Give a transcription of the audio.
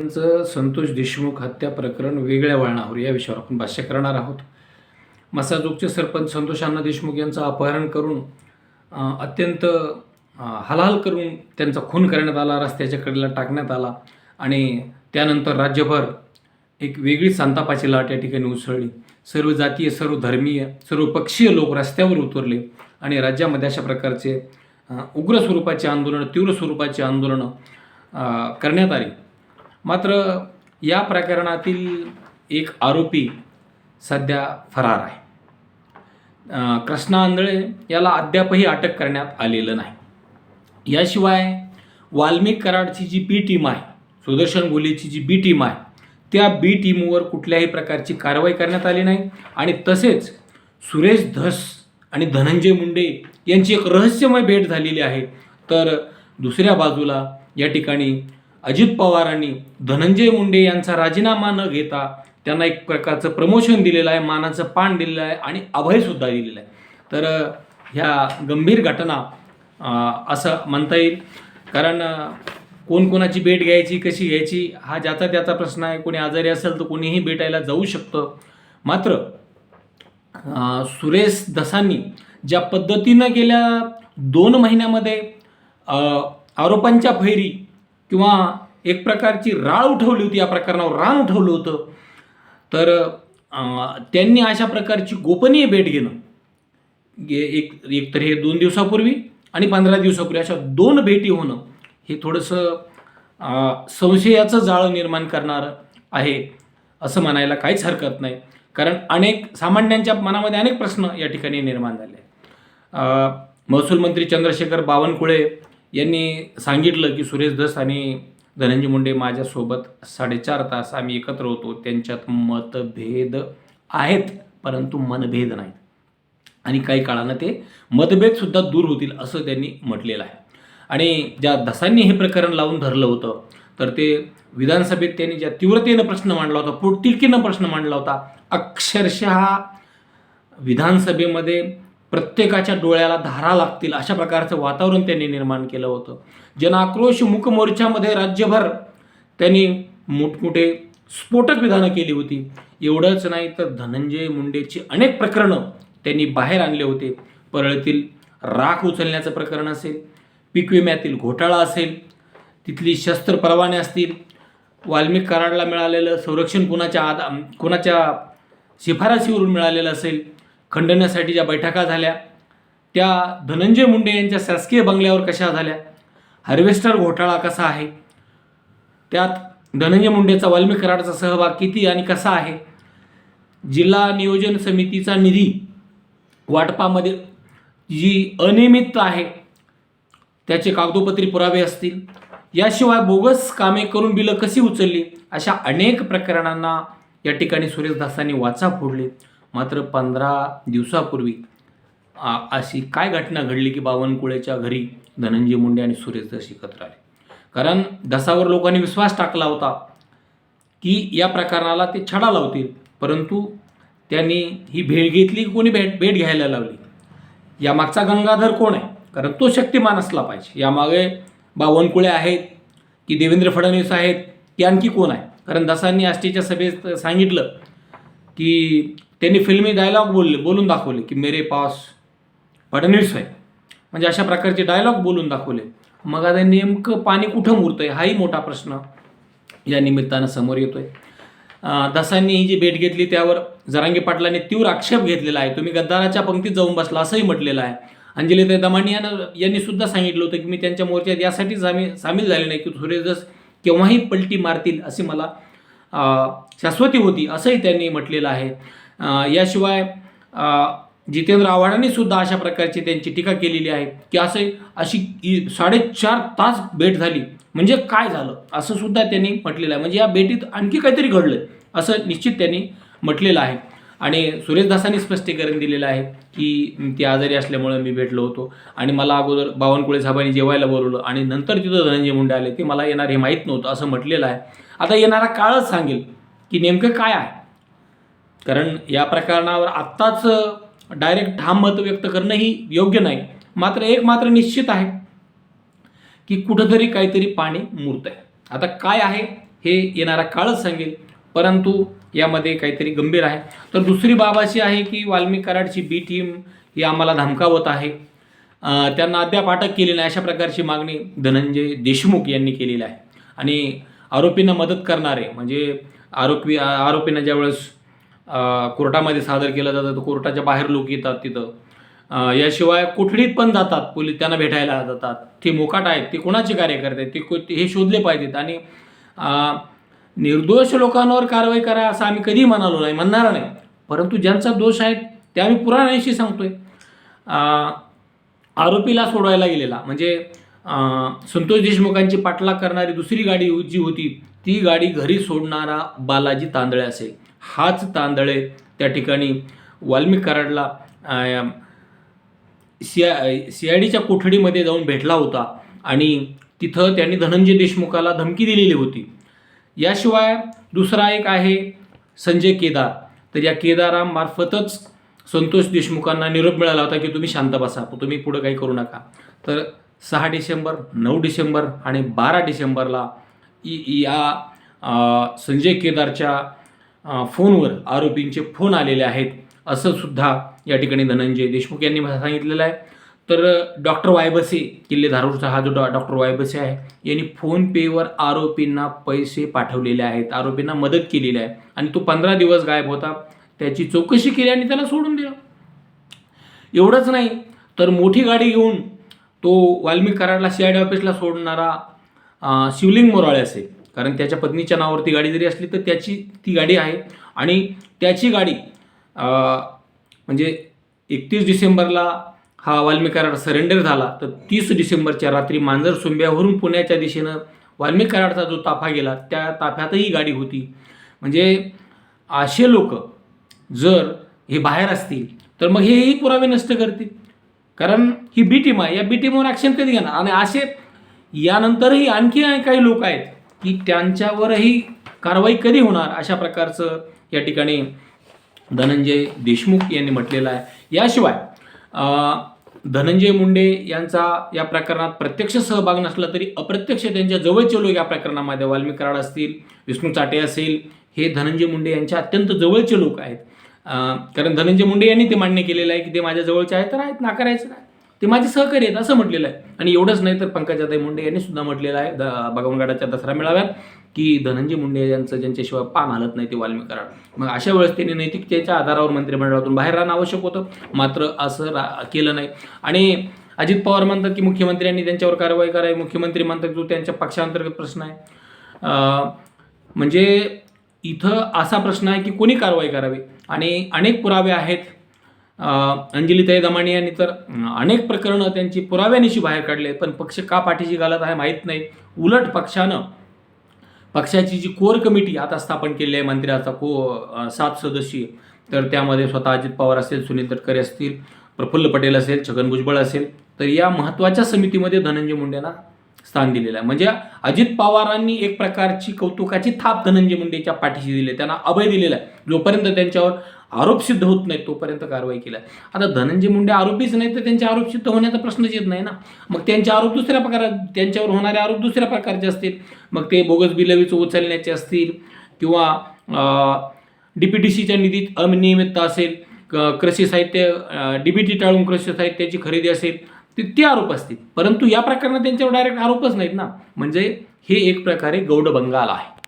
त्यांचं संतोष देशमुख हत्या प्रकरण वेगळ्या वळणावर या विषयावर आपण भाष्य करणार आहोत. मसाजोगचे सरपंच संतोष अण्णा देशमुख यांचं अपहरण करून अत्यंत हलाल करून त्यांचा खून करण्यात आला रस्त्याच्या कडेला टाकण्यात आला आणि त्यानंतर राज्यभर एक वेगळी संतापाची लाट या ठिकाणी उसळली. सर्व जातीय सर्व धर्मीय सर्व पक्षीय लोक रस्त्यावर उतरले आणि राज्यामध्ये अशा प्रकारचे उग्र स्वरूपाचे आंदोलन तीव्र स्वरूपाचे आंदोलनं करण्यात आली. मात्र या प्रकरणातील एक आरोपी सध्या फरार आहे. कृष्णा आंधळे याला अद्यापही अटक करण्यात आलेलं नाही. याशिवाय वाल्मिक कराडची जी बी टीम आहे सुदर्शन गोलेची जी बी टीम आहे त्या बी टीमवर कुठल्याही प्रकारची कारवाई करण्यात आली नाही आणि तसेच सुरेश धस आणि धनंजय मुंडे यांची एक रहस्यमय भेट झालेली आहे. तर दुसऱ्या बाजूला या ठिकाणी अजित पवारांनी धनंजय मुंडे यांचा राजीनामा न घेता त्यांना एक प्रकारचं प्रमोशन दिलेलं आहे मानाचं पान दिलेलं आहे आणि अभयसुद्धा दिलेलं आहे. तर ह्या गंभीर घटना असं म्हणता येईल. कारण कोणकोणाची कोण कोणाची भेट घ्यायची कशी घ्यायची हा ज्याचा त्याचा प्रश्न आहे. कोणी आजारी असेल तर कोणीही भेटायला जाऊ शकतं. मात्र सुरेश दसांनी ज्या पद्धतीनं गेल्या दोन महिन्यामध्ये आरोपांच्या फैरी किंवा एक प्रकारची राळ उठवली होती या प्रकरणावर रान उठवलं होतं. तर त्यांनी अशा प्रकारची गोपनीय भेट घेणं. एक एक तर हे दोन दिवसापूर्वी आणि पंधरा दिवसापूर्वी अशा दोन भेटी होणं हे थोडंसं संशयाचं जाळं निर्माण करणारं आहे असं म्हणायला काहीच हरकत नाही. कारण अनेक सामान्यांच्या मनामध्ये अनेक प्रश्न या ठिकाणी निर्माण झाले महसूल मंत्री चंद्रशेखर बावनकुळे यांनी सांगितलं की सुरेश धस आणि धनंजय मुंडे माझ्यासोबत साडेचार तास आम्ही एकत्र होतो. त्यांच्यात मतभेद आहेत परंतु मनभेद नाहीत. आणि काही काळानं ते मतभेदसुद्धा दूर होतील असं त्यांनी म्हटलेलं आहे. आणि ज्या धसांनी हे प्रकरण लावून धरलं होतं तर ते विधानसभेत त्यांनी ज्या तीव्रतेनं प्रश्न मांडला होता पोटतिडकीनं प्रश्न मांडला होता अक्षरशः विधानसभेमध्ये प्रत्येकाच्या डोळ्याला धारा लागतील अशा प्रकारचं वातावरण त्यांनी निर्माण केलं होतं. जनआक्रोश मुकमोर्चामध्ये राज्यभर त्यांनी मोठमोठे स्फोटक विधानं केली होती. एवढंच नाही तर धनंजय मुंडेची अनेक प्रकरणं त्यांनी बाहेर आणले होते. परळीतील राख उचलण्याचं प्रकरण असेल पीक विम्यातील घोटाळा असेल तिथली शस्त्र परवाने असतील वाल्मिक कराडला मिळालेलं संरक्षण कुणाच्या आदा कुणाच्या शिफारशीवरून मिळालेलं असेल खंडण्यासाठी ज्या बैठका झाल्या त्या धनंजय मुंडे यांच्या शासकीय बंगल्यावर कशा झाल्या? हार्वेस्टर घोटाळा कसा आहे? त्यात धनंजय मुंडेचा वाल्मिक कराडचा सहभाग किती आणि कसा आहे? जिल्हा नियोजन समितीचा निधी वाटपामध्ये जी अनियमित आहे त्याचे कागदोपत्री पुरावे असतील. याशिवाय बोगस कामे करून बिलं कशी उचलली? अशा अनेक प्रकरणांना या ठिकाणी सुरेश दासांनी वाचा फोडली. मात्र पंधरा दिवसापूर्वी आ- अशी काय घटना घडली की बावनकुळेच्या घरी धनंजय मुंडे आणि सुरेश दस एकत्र आले कारण दसावर लोकांनी विश्वास टाकला होता की या प्रकरणाला ते छडा लावतील परंतु त्यांनी ही भेट घेतली की कोणी भेट भेट घ्यायला लावली? यामागचा गंगाधर कोण आहे? कारण तो शक्तिमान असला पाहिजे. यामागे बावनकुळे आहेत की देवेंद्र फडणवीस आहेत की आणखी कोण आहे? कारण दसांनी आष्टीच्या सभेत सांगितलं की त्यांनी फिल्मी डायलॉग बोलले बोलून दाखवले की मेरे पास फडणवीस आहे. म्हणजे अशा प्रकारचे डायलॉग बोलून दाखवले. मग आता नेमकं पाणी कुठं मुरतं आहे हाही मोठा प्रश्न या निमित्तानं समोर येतोय. आहे दसांनी ही जी भेट घेतली त्यावर जरांगे पाटलांनी तीव्र आक्षेप घेतलेला आहे. तुम्ही गद्दाराच्या पंक्तीत जाऊन बसला असंही म्हटलेलं आहे. अंजलीताई दमाणी यानं यांनी सुद्धा सांगितलं होतं की मी त्यांच्या मोर्चात यासाठी जामी सामील झाले नाही की सुरेशदास केव्हाही पलटी मारतील अशी मला शाश्वती होती असंही त्यांनी म्हटलेलं आहे. याशिवाय जितेंद्र आव्हाडांनी सुद्धा अशा प्रकारची त्यांची टीका केलेली आहे की असे अशी साडेचार तास भेट झाली. म्हणजे काय झालं? असं सुद्धा त्यांनी म्हटलेलं आहे. म्हणजे या भेटीत आणखी काहीतरी घडलं असं निश्चित त्यांनी म्हटलेलं आहे. आणि सुरेशदासांनी स्पष्टीकरण दिलेलं आहे की ती आजारी असल्यामुळे मी भेटलो होतो. आणि मला अगोदर बावनकुळे साहेबांनी जेवायला बोलवलं आणि नंतर तिथं धनंजय मुंडे आले. ते मला येणार हे माहीत नव्हतं असं म्हटलेलं आहे. आता येणारा काळच सांगेल की नेमकं काय आहे. कारण या प्रकरणावर आत्ताच डायरेक्ट ठाम मत व्यक्त करणंही योग्य नाही. मात्र एक मात्र निश्चित आहे की कुठंतरी काहीतरी पाणी मुरत आहे आता काय आहे हे येणारा काळच सांगेल परंतु यामध्ये काहीतरी गंभीर आहे. तर दुसरी बाब अशी आहे की वाल्मिक कराडची बी टीम ही आम्हाला धमकावत आहे. त्यांना अद्याप अटक केली नाही अशा प्रकारची मागणी धनंजय देशमुख यांनी केलेली आहे. आणि आरोपींना मदत करणारे म्हणजे आरोपी आरोपींना ज्यावेळेस कोर्टामध्ये सादर केलं जातं तर कोर्टाच्या बाहेर लोक येतात तिथं. याशिवाय कोठडीत पण जातात पोलीस त्यांना भेटायला जातात. ते मोकाट आहेत ते कोणाचे कार्यकर्ते आहेत ते को ते हे शोधले पाहिजेत. आणि निर्दोष लोकांवर कारवाई करा असं आम्ही कधीही म्हणालो नाही म्हणणार नाही. परंतु ज्यांचा दोष आहे ते आम्ही पुराण्याशी सांगतोय. आहे आरोपीला सोडवायला गेलेला. म्हणजे संतोष देशमुखांची पाठलाग करणारी दुसरी गाडी जी होती ती गाडी घरी सोडणारा बालाजी तांदळे असेल. हाच तांदळे त्या ठिकाणी वाल्मिक कराडला अं, सी आय डीच्या कोठडीमध्ये जाऊन भेटला होता. आणि तिथं त्यांनी धनंजय देशमुखाला धमकी दिलेली होती. याशिवाय दुसरा एक आहे संजय केदार. तर या केदारामार्फतच संतोष देशमुखांना निरोप मिळाला होता की तुम्ही शांत बसा तुम्ही पुढं काही करू नका. तर सहा डिसेंबर नऊ डिसेंबर आणि बारा डिसेंबरला इ या संजय केदारच्या फोनवर आरोपींचे फोन आलेले आहेत असं सुद्धा या ठिकाणी धनंजय देशमुख यांनी मला सांगितलेलं आहे. तर डॉक्टर वायबसे किल्ले धारूरचा हा जो डॉ डॉक्टर वायबसे आहे यांनी फोनपेवर आरोपींना पैसे पाठवलेले आहेत आरोपींना मदत केलेली आहे आणि तो पंधरा दिवस गायब होता त्याची चौकशी केली आणि त्याला सोडून दिलं. एवढंच नाही तर मोठी गाडी घेऊन तो वाल्मिक कराडला सी आय डी ऑफिसला सोडणारा शिवलिंग मोराळे असेल कारण त्याच्या पत्नीच्या नावावरती गाडी जरी असली तर त्याची ती गाडी आहे. आणि त्याची गाडी म्हणजे एकतीस डिसेंबरला हा वाल्मिक कराड सरेंडर झाला तर तीस डिसेंबरच्या रात्री मांजर सुंब्यावरून पुण्याच्या दिशेनं वाल्मिक कराडचा जो ताफा गेला त्या ताफ्यातही गाडी होती. म्हणजे असे लोक जर हे बाहेर असतील तर मग हेही पुरावे नष्ट करतील. कारण ही बी टीम आहे. या बी टीमवर ॲक्शन कधी घेणार? आणि असे यानंतरही आणखी काही लोक आहेत की त्यांच्यावरही कारवाई कधी होणार अशा प्रकारचं या ठिकाणी धनंजय देशमुख यांनी म्हटलेलं आहे. याशिवाय धनंजय मुंडे यांचा या प्रकरणात प्रत्यक्ष सहभाग नसला तरी अप्रत्यक्ष त्यांच्या जवळचे लोक या प्रकरणामध्ये वाल्मिक कराड असतील विष्णू चाटे असेल हे धनंजय मुंडे यांच्या अत्यंत जवळचे लोक आहेत. कारण धनंजय मुंडे यांनी ते मान्य केलेलं आहे की ते माझ्या जवळचे आहेत तर आहेत नाकारायचं नाही ते माझे सहकारी आहेत असं म्हटलेलं आहे. आणि एवढंच नाही तर पंकजाताई मुंडे यांनी सुद्धा म्हटलेलं आहे द भगवनगडाच्या दसरा मेळाव्यात की धनंजय मुंडे यांचं ज्यांच्याशिवाय पान हलत नाही ते वाल्मीकरण मग अशा वेळेस त्यांनी नैतिकतेच्या आधारावर मंत्रिमंडळातून बाहेर राहणं आवश्यक होतं. मात्र असं रा केलं नाही. आणि अजित पवार म्हणतात की मुख्यमंत्र्यांनी त्यांच्यावर कारवाई करावी. मुख्यमंत्री म्हणतात जो त्यांच्या पक्षांतर्गत प्रश्न आहे. म्हणजे इथं असा प्रश्न आहे की कोणी कारवाई करावी? आणि अनेक पुरावे आहेत. अंजलीताई दमाणी यांनी तर अनेक प्रकरणं त्यांची पुराव्यानिशी बाहेर काढले पण पक्ष का पाठीशी घालत आहे माहीत नाही. उलट पक्षानं पक्षाची जी कोर कमिटी आता स्थापन केलेली आहे मंत्र्याचा को सात सदस्यीय तर त्यामध्ये स्वतः अजित पवार असेल सुनील तटकरे असतील प्रफुल्ल पटेल असेल छगन भुजबळ असेल तर या महत्त्वाच्या समितीमध्ये धनंजय मुंडेंना स्थान दिलेलं आहे. म्हणजे अजित पवारांनी एक प्रकारची कौतुकाची थाप धनंजय मुंडेच्या पाठीशी दिली. त्यांना अभय दिलेला आहे. जोपर्यंत त्यांच्यावर आरोप सिद्ध होत नाही तोपर्यंत कारवाई केली आहे. आता धनंजय मुंडे आरोपीच नाही तर त्यांचे आरोप सिद्ध होण्याचा प्रश्नच येत नाही ना. मग त्यांचे आरोप दुसऱ्या प्रकारात त्यांच्यावर होणारे आरोप दुसऱ्या प्रकारचे असतील. मग ते बोगस बिलवीचं उचलण्याचे असतील किंवा डी पी टी सीच्या निधीत अनियमितता असेल क- कृषी साहित्य डी बी टी टाळून कृषी साहित्याची खरेदी असेल ते आरोप असतील. परंतु या प्रकरणात त्यांच्यावर डायरेक्ट आरोपच नाहीत ना. म्हणजे हे एक प्रकारे गौडबंगाल आहे.